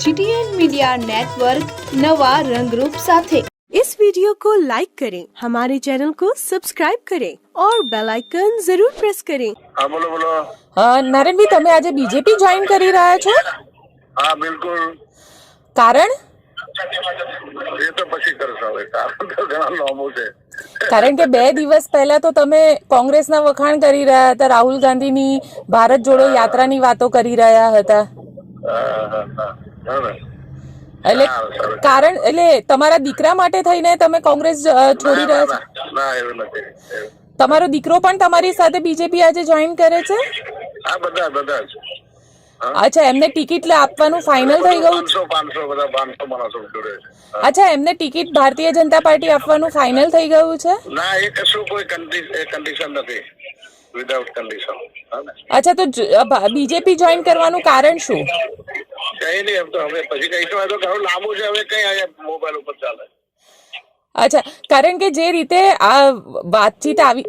GTN media network नवा रंगरूप साथे इस वीडियो को लाइक करें हमारे चैनल को सब्सक्राइब करें और बेल आइकन जरूर प्रेस करें હા બોલો બોલો અ, નારાયણભાઈ તમે આજે બીજેપી જોઈન કરી રહ્યા છો હા બિલકુલ કારણ એ તો પછી કરશો હવે કારણ તો ઘણા લાંબુ છે કારણ કે બે દિવસ પહેલા તો તમે કોંગ્રેસના વખાણ કરી રહ્યા હતા રાહુલ ગાંધીની ભારત જોડો યાત્રાની વાતો કરી રહ્યા હતા હા, હા, હા. હા ને? એટલે. કારણ એટલે તમારા દીકરા માટે થઈને તમે કોંગ્રેસ છોડી રહ્યા છો? ના, ના એવું નથી તમારો દીકરો પણ તમારી સાથે બીજેપી આજે જોઈન કરે છે? અચ્છા એમને ટિકિટ લે- આપવાનું ફાઇનલ થઈ ગયું? અચ્છા એમને ટિકિટ ભારતીય જનતા પાર્ટી આપવાનું ફાઇનલ થઈ ગયું છે? ના એ કશું કોઈ કન્ડિશન નથી. વિધાઉટ કન્ડિશન અચ્છા તો બીજેપી જોઈન કરવાનું કારણ શું? કઈ નહીં એમ તો હવે પછી કહીશું તો ઘણું લાંબુ છે, હવે કઈ અહીંયા મોબાઈલ ઉપર ચાલે. અચ્છા, કારણ કે જે રીતે આ વાતચીત આવી